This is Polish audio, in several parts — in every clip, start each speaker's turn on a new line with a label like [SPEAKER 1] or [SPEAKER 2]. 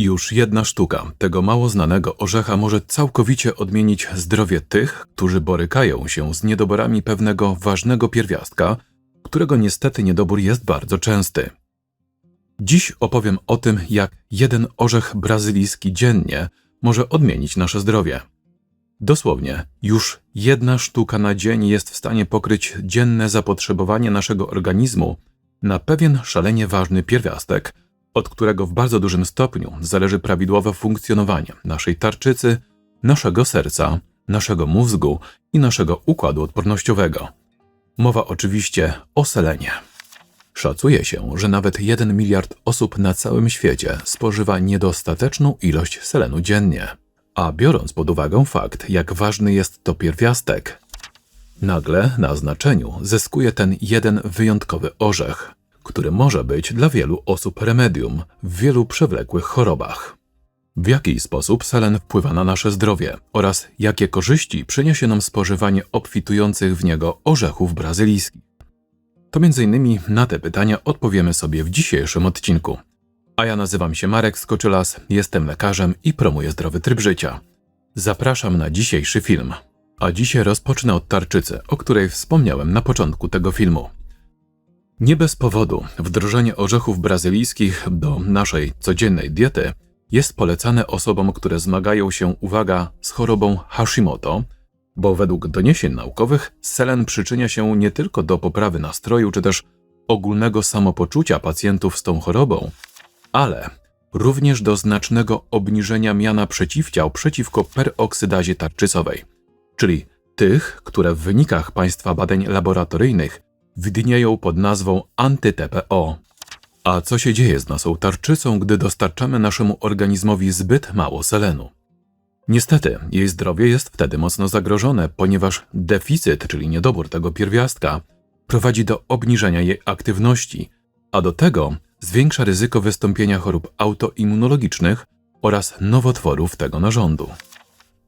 [SPEAKER 1] Już jedna sztuka tego mało znanego orzecha może całkowicie odmienić zdrowie tych, którzy borykają się z niedoborami pewnego ważnego pierwiastka, którego niestety niedobór jest bardzo częsty. Dziś opowiem o tym, jak jeden orzech brazylijski dziennie może odmienić nasze zdrowie. Dosłownie, już jedna sztuka na dzień jest w stanie pokryć dzienne zapotrzebowanie naszego organizmu na pewien szalenie ważny pierwiastek, od którego w bardzo dużym stopniu zależy prawidłowe funkcjonowanie naszej tarczycy, naszego serca, naszego mózgu i naszego układu odpornościowego. Mowa oczywiście o selenie. Szacuje się, że nawet 1 miliard osób na całym świecie spożywa niedostateczną ilość selenu dziennie. A biorąc pod uwagę fakt, jak ważny jest to pierwiastek, nagle na znaczeniu zyskuje ten jeden wyjątkowy orzech, który może być dla wielu osób remedium w wielu przewlekłych chorobach. W jaki sposób selen wpływa na nasze zdrowie oraz jakie korzyści przyniesie nam spożywanie obfitujących w niego orzechów brazylijskich? To m.in. na te pytania odpowiemy sobie w dzisiejszym odcinku. A ja nazywam się Marek Skoczylas, jestem lekarzem i promuję zdrowy tryb życia. Zapraszam na dzisiejszy film. A dzisiaj rozpocznę od tarczycy, o której wspomniałem na początku tego filmu. Nie bez powodu wdrożenie orzechów brazylijskich do naszej codziennej diety jest polecane osobom, które zmagają się, uwaga, z chorobą Hashimoto, bo według doniesień naukowych selen przyczynia się nie tylko do poprawy nastroju czy też ogólnego samopoczucia pacjentów z tą chorobą, ale również do znacznego obniżenia miana przeciwciał przeciwko peroksydazie tarczycowej, czyli tych, które w wynikach państwa badań laboratoryjnych widnieją pod nazwą anty-TPO. A co się dzieje z naszą tarczycą, gdy dostarczamy naszemu organizmowi zbyt mało selenu? Niestety, jej zdrowie jest wtedy mocno zagrożone, ponieważ deficyt, czyli niedobór tego pierwiastka, prowadzi do obniżenia jej aktywności, a do tego zwiększa ryzyko wystąpienia chorób autoimmunologicznych oraz nowotworów tego narządu.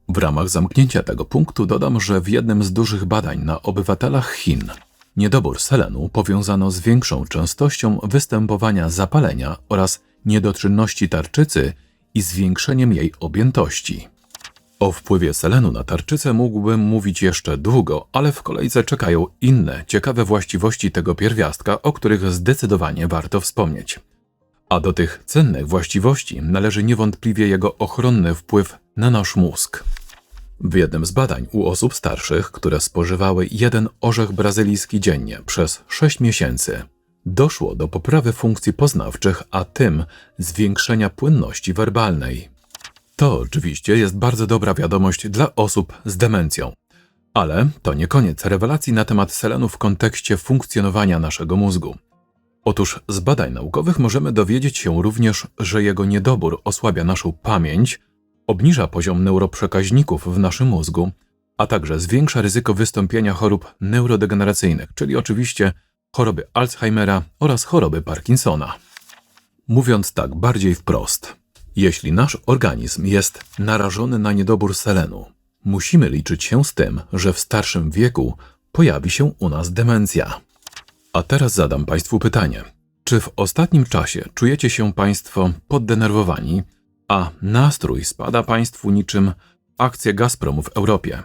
[SPEAKER 1] W ramach zamknięcia tego punktu dodam, że w jednym z dużych badań na obywatelach Chin niedobór selenu powiązano z większą częstością występowania zapalenia oraz niedoczynności tarczycy i zwiększeniem jej objętości. O wpływie selenu na tarczycę mógłbym mówić jeszcze długo, ale w kolejce czekają inne ciekawe właściwości tego pierwiastka, o których zdecydowanie warto wspomnieć. A do tych cennych właściwości należy niewątpliwie jego ochronny wpływ na nasz mózg. W jednym z badań u osób starszych, które spożywały jeden orzech brazylijski dziennie przez 6 miesięcy, doszło do poprawy funkcji poznawczych, a tym zwiększenia płynności werbalnej. To oczywiście jest bardzo dobra wiadomość dla osób z demencją. Ale to nie koniec rewelacji na temat selenu w kontekście funkcjonowania naszego mózgu. Otóż z badań naukowych możemy dowiedzieć się również, że jego niedobór osłabia naszą pamięć, obniża poziom neuroprzekaźników w naszym mózgu, a także zwiększa ryzyko wystąpienia chorób neurodegeneracyjnych, czyli oczywiście choroby Alzheimera oraz choroby Parkinsona. Mówiąc tak bardziej wprost, jeśli nasz organizm jest narażony na niedobór selenu, musimy liczyć się z tym, że w starszym wieku pojawi się u nas demencja. A teraz zadam Państwu pytanie. Czy w ostatnim czasie czujecie się Państwo poddenerwowani, a nastrój spada Państwu niczym akcje Gazpromu w Europie?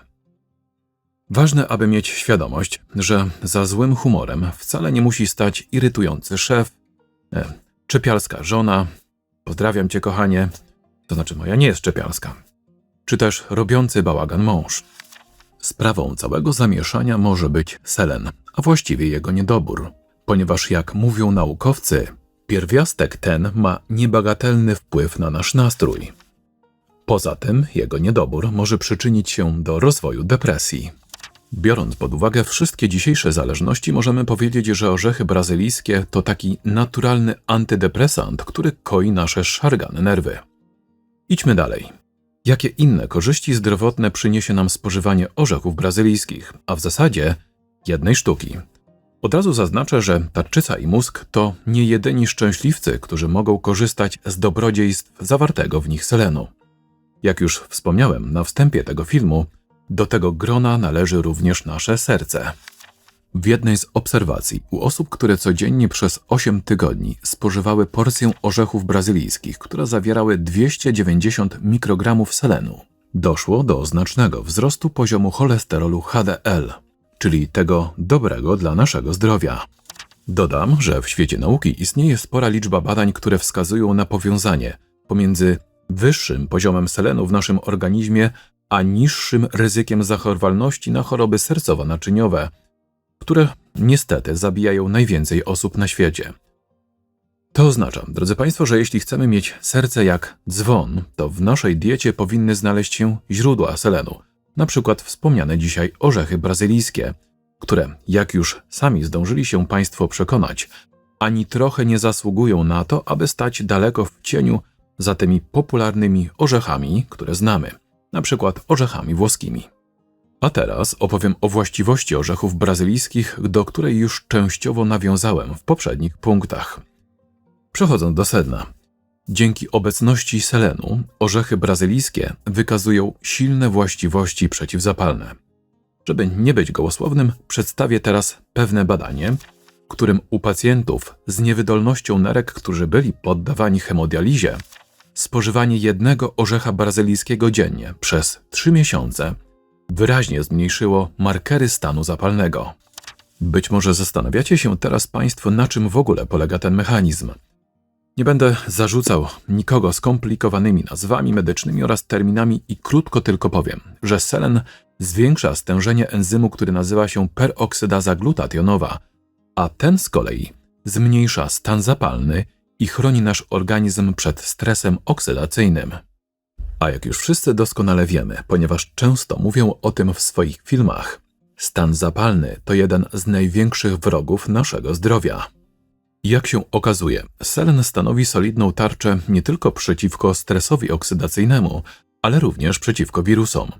[SPEAKER 1] Ważne, aby mieć świadomość, że za złym humorem wcale nie musi stać irytujący szef, e, czepialska żona, Pozdrawiam cię, kochanie. To znaczy, moja nie jest czepialska. Czy też robiący bałagan mąż. Sprawą całego zamieszania może być selen, a właściwie jego niedobór, ponieważ jak mówią naukowcy, pierwiastek ten ma niebagatelny wpływ na nasz nastrój. Poza tym jego niedobór może przyczynić się do rozwoju depresji. Biorąc pod uwagę wszystkie dzisiejsze zależności, możemy powiedzieć, że orzechy brazylijskie to taki naturalny antydepresant, który koi nasze szargane nerwy. Idźmy dalej. Jakie inne korzyści zdrowotne przyniesie nam spożywanie orzechów brazylijskich, a w zasadzie jednej sztuki? Od razu zaznaczę, że tarczyca i mózg to nie jedyni szczęśliwcy, którzy mogą korzystać z dobrodziejstw zawartego w nich selenu. Jak już wspomniałem na wstępie tego filmu, do tego grona należy również nasze serce. W jednej z obserwacji u osób, które codziennie przez 8 tygodni spożywały porcję orzechów brazylijskich, które zawierały 290 mikrogramów selenu, doszło do znacznego wzrostu poziomu cholesterolu HDL, czyli tego dobrego dla naszego zdrowia. Dodam, że w świecie nauki istnieje spora liczba badań, które wskazują na powiązanie pomiędzy wyższym poziomem selenu w naszym organizmie a niższym ryzykiem zachorowalności na choroby sercowo-naczyniowe, które niestety zabijają najwięcej osób na świecie. To oznacza, drodzy Państwo, że jeśli chcemy mieć serce jak dzwon, to w naszej diecie powinny znaleźć się źródła selenu, na przykład wspomniane dzisiaj orzechy brazylijskie, które, jak już sami zdążyli się Państwo przekonać, ani trochę nie zasługują na to, aby stać daleko w cieniu za tymi popularnymi orzechami, które znamy, na przykład orzechami włoskimi. A teraz opowiem o właściwości orzechów brazylijskich, do której już częściowo nawiązałem w poprzednich punktach. Przechodząc do sedna. Dzięki obecności selenu, orzechy brazylijskie wykazują silne właściwości przeciwzapalne. Żeby nie być gołosłownym, przedstawię teraz pewne badanie, w którym u pacjentów z niewydolnością nerek, którzy byli poddawani hemodializie, spożywanie jednego orzecha brazylijskiego dziennie przez 3 miesiące wyraźnie zmniejszyło markery stanu zapalnego. Być może zastanawiacie się teraz Państwo, na czym w ogóle polega ten mechanizm. Nie będę zarzucał nikogo skomplikowanymi nazwami medycznymi oraz terminami i krótko tylko powiem, że selen zwiększa stężenie enzymu, który nazywa się peroksydaza glutationowa, a ten z kolei zmniejsza stan zapalny i chroni nasz organizm przed stresem oksydacyjnym. A jak już wszyscy doskonale wiemy, ponieważ często mówią o tym w swoich filmach, stan zapalny to jeden z największych wrogów naszego zdrowia. Jak się okazuje, selen stanowi solidną tarczę nie tylko przeciwko stresowi oksydacyjnemu, ale również przeciwko wirusom.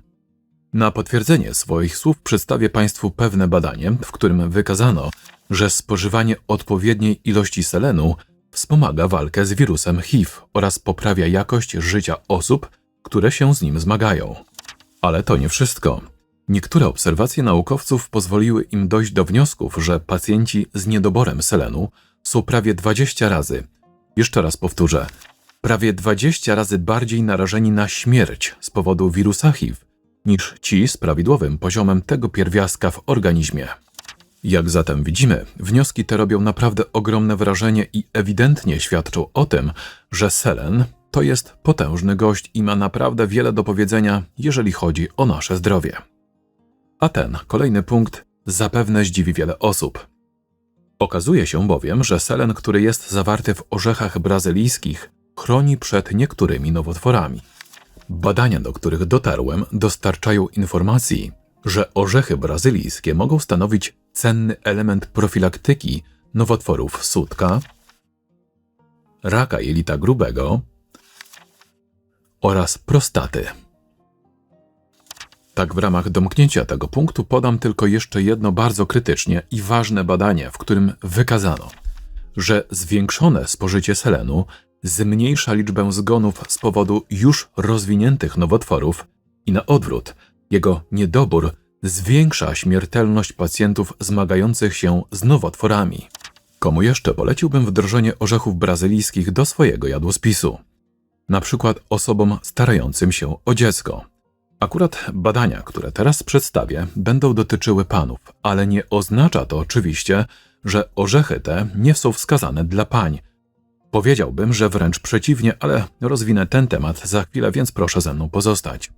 [SPEAKER 1] Na potwierdzenie swoich słów przedstawię Państwu pewne badanie, w którym wykazano, że spożywanie odpowiedniej ilości selenu wspomaga walkę z wirusem HIV oraz poprawia jakość życia osób, które się z nim zmagają. Ale to nie wszystko. Niektóre obserwacje naukowców pozwoliły im dojść do wniosków, że pacjenci z niedoborem selenu są prawie 20 razy, jeszcze raz powtórzę, prawie 20 razy bardziej narażeni na śmierć z powodu wirusa HIV niż ci z prawidłowym poziomem tego pierwiastka w organizmie. Jak zatem widzimy, wnioski te robią naprawdę ogromne wrażenie i ewidentnie świadczą o tym, że selen to jest potężny gość i ma naprawdę wiele do powiedzenia, jeżeli chodzi o nasze zdrowie. A ten, kolejny punkt, zapewne zdziwi wiele osób. Okazuje się bowiem, że selen, który jest zawarty w orzechach brazylijskich, chroni przed niektórymi nowotworami. Badania, do których dotarłem, dostarczają informacji, że orzechy brazylijskie mogą stanowić cenny element profilaktyki nowotworów sutka, raka jelita grubego oraz prostaty. Tak w ramach domknięcia tego punktu podam tylko jeszcze jedno bardzo krytycznie i ważne badanie, w którym wykazano, że zwiększone spożycie selenu zmniejsza liczbę zgonów z powodu już rozwiniętych nowotworów i na odwrót, jego niedobór zwiększa śmiertelność pacjentów zmagających się z nowotworami. Komu jeszcze poleciłbym wdrożenie orzechów brazylijskich do swojego jadłospisu? Na przykład osobom starającym się o dziecko. Akurat badania, które teraz przedstawię, będą dotyczyły panów, ale nie oznacza to oczywiście, że orzechy te nie są wskazane dla pań. Powiedziałbym, że wręcz przeciwnie, ale rozwinę ten temat za chwilę, więc proszę ze mną pozostać.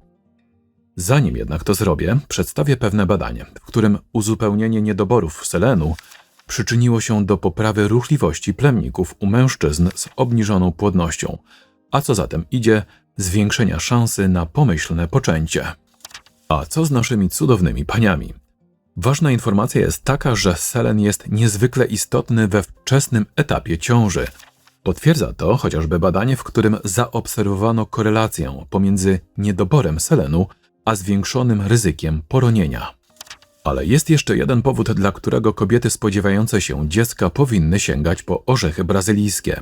[SPEAKER 1] Zanim jednak to zrobię, przedstawię pewne badanie, w którym uzupełnienie niedoborów selenu przyczyniło się do poprawy ruchliwości plemników u mężczyzn z obniżoną płodnością, a co zatem idzie, zwiększenia szansy na pomyślne poczęcie. A co z naszymi cudownymi paniami? Ważna informacja jest taka, że selen jest niezwykle istotny we wczesnym etapie ciąży. Potwierdza to chociażby badanie, w którym zaobserwowano korelację pomiędzy niedoborem selenu a zwiększonym ryzykiem poronienia. Ale jest jeszcze jeden powód, dla którego kobiety spodziewające się dziecka powinny sięgać po orzechy brazylijskie.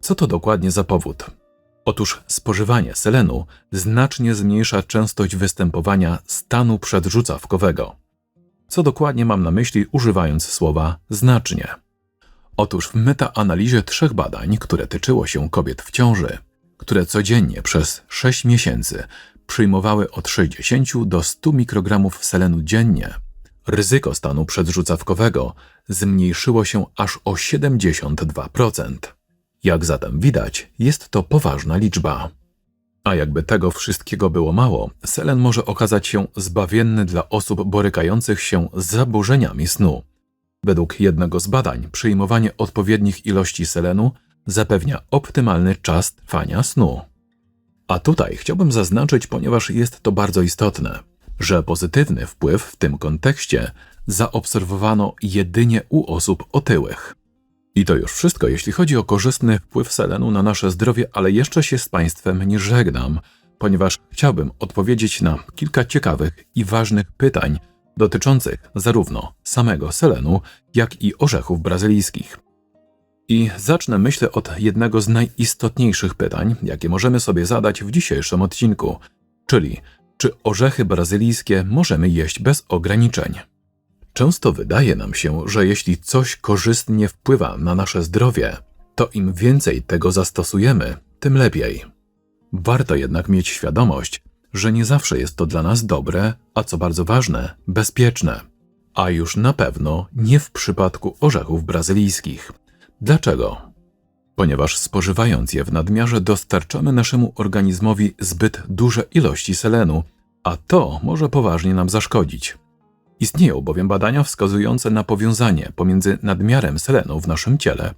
[SPEAKER 1] Co to dokładnie za powód? Otóż spożywanie selenu znacznie zmniejsza częstość występowania stanu przedrzucawkowego. co dokładnie mam na myśli używając słowa znacznie. Otóż w metaanalizie trzech badań, które tyczyło się kobiet w ciąży, które codziennie przez 6 miesięcy przyjmowały od 60 do 100 mikrogramów selenu dziennie, ryzyko stanu przedrzucawkowego zmniejszyło się aż o 72%. Jak zatem widać, jest to poważna liczba. A jakby tego wszystkiego było mało, selen może okazać się zbawienny dla osób borykających się z zaburzeniami snu. Według jednego z badań, przyjmowanie odpowiednich ilości selenu zapewnia optymalny czas trwania snu. A tutaj chciałbym zaznaczyć, ponieważ jest to bardzo istotne, że pozytywny wpływ w tym kontekście zaobserwowano jedynie u osób otyłych. I to już wszystko, jeśli chodzi o korzystny wpływ selenu na nasze zdrowie, ale jeszcze się z Państwem nie żegnam, ponieważ chciałbym odpowiedzieć na kilka ciekawych i ważnych pytań dotyczących zarówno samego selenu, jak i orzechów brazylijskich. I zacznę, myślę, od jednego z najistotniejszych pytań, jakie możemy sobie zadać w dzisiejszym odcinku, czyli czy orzechy brazylijskie możemy jeść bez ograniczeń. Często wydaje nam się, że jeśli coś korzystnie wpływa na nasze zdrowie, to im więcej tego zastosujemy, tym lepiej. Warto jednak mieć świadomość, że nie zawsze jest to dla nas dobre, a co bardzo ważne, bezpieczne. A już na pewno nie w przypadku orzechów brazylijskich. Dlaczego? Ponieważ spożywając je w nadmiarze dostarczamy naszemu organizmowi zbyt duże ilości selenu, a to może poważnie nam zaszkodzić. Istnieją bowiem badania wskazujące na powiązanie pomiędzy nadmiarem selenu w naszym ciele,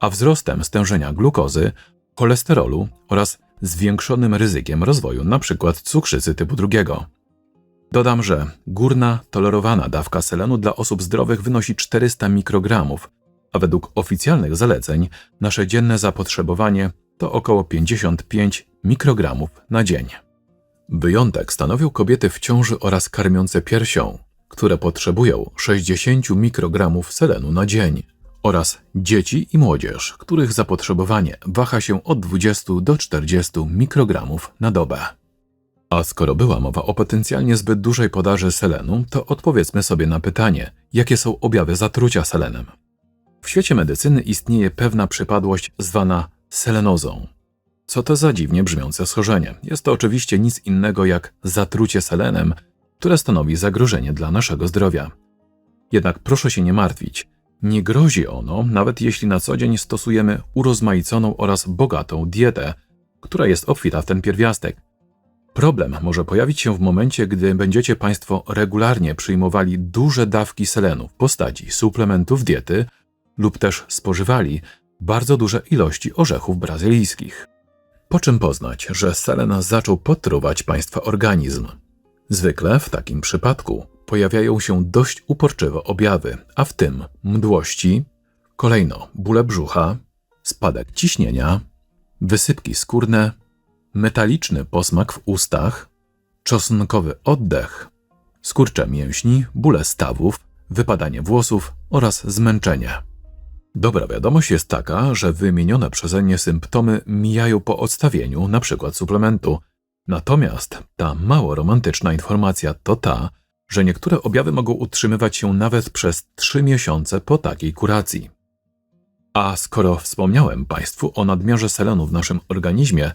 [SPEAKER 1] a wzrostem stężenia glukozy, cholesterolu oraz zwiększonym ryzykiem rozwoju np. cukrzycy typu drugiego. Dodam, że górna tolerowana dawka selenu dla osób zdrowych wynosi 400 mikrogramów, a według oficjalnych zaleceń nasze dzienne zapotrzebowanie to około 55 mikrogramów na dzień. Wyjątek stanowią kobiety w ciąży oraz karmiące piersią, które potrzebują 60 mikrogramów selenu na dzień, oraz dzieci i młodzież, których zapotrzebowanie waha się od 20 do 40 mikrogramów na dobę. A skoro była mowa o potencjalnie zbyt dużej podaży selenu, to odpowiedzmy sobie na pytanie, jakie są objawy zatrucia selenem. W świecie medycyny istnieje pewna przypadłość zwana selenozą. Co to za dziwnie brzmiące schorzenie? Jest to oczywiście nic innego jak zatrucie selenem, które stanowi zagrożenie dla naszego zdrowia. Jednak proszę się nie martwić. Nie grozi ono, nawet jeśli na co dzień stosujemy urozmaiconą oraz bogatą dietę, która jest obfita w ten pierwiastek. Problem może pojawić się w momencie, gdy będziecie Państwo regularnie przyjmowali duże dawki selenu w postaci suplementów diety lub też spożywali bardzo duże ilości orzechów brazylijskich. Po czym poznać, że selen zaczął potruwać Państwa organizm? Zwykle w takim przypadku pojawiają się dość uporczywe objawy, a w tym mdłości, kolejno bóle brzucha, spadek ciśnienia, wysypki skórne, metaliczny posmak w ustach, czosnkowy oddech, skurcze mięśni, bóle stawów, wypadanie włosów oraz zmęczenie. Dobra wiadomość jest taka, że wymienione przeze mnie symptomy mijają po odstawieniu np. suplementu. Natomiast ta mało romantyczna informacja to ta, że niektóre objawy mogą utrzymywać się nawet przez 3 miesiące po takiej kuracji. A skoro wspomniałem Państwu o nadmiarze selenu w naszym organizmie,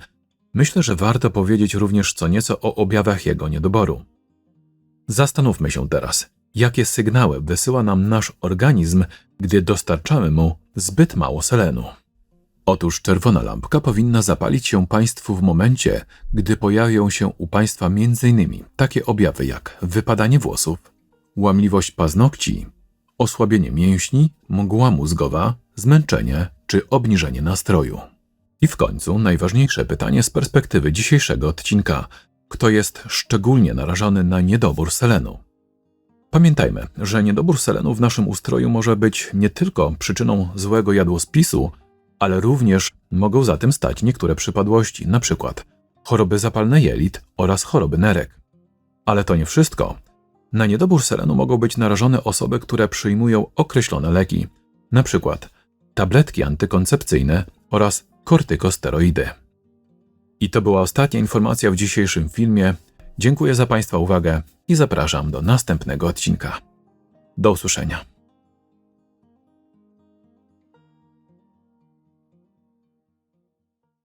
[SPEAKER 1] myślę, że warto powiedzieć również co nieco o objawach jego niedoboru. Zastanówmy się teraz, jakie sygnały wysyła nam nasz organizm, gdy dostarczamy mu zbyt mało selenu. Otóż czerwona lampka powinna zapalić się Państwu w momencie, gdy pojawią się u Państwa m.in. takie objawy jak wypadanie włosów, łamliwość paznokci, osłabienie mięśni, mgła mózgowa, zmęczenie czy obniżenie nastroju. I w końcu najważniejsze pytanie z perspektywy dzisiejszego odcinka: kto jest szczególnie narażony na niedobór selenu? Pamiętajmy, że niedobór selenu w naszym ustroju może być nie tylko przyczyną złego jadłospisu, ale również mogą za tym stać niektóre przypadłości, np. choroby zapalne jelit oraz choroby nerek. Ale to nie wszystko. Na niedobór selenu mogą być narażone osoby, które przyjmują określone leki, np. tabletki antykoncepcyjne oraz kortykosteroidy. I to była ostatnia informacja w dzisiejszym filmie. Dziękuję za Państwa uwagę i zapraszam do następnego odcinka. Do usłyszenia.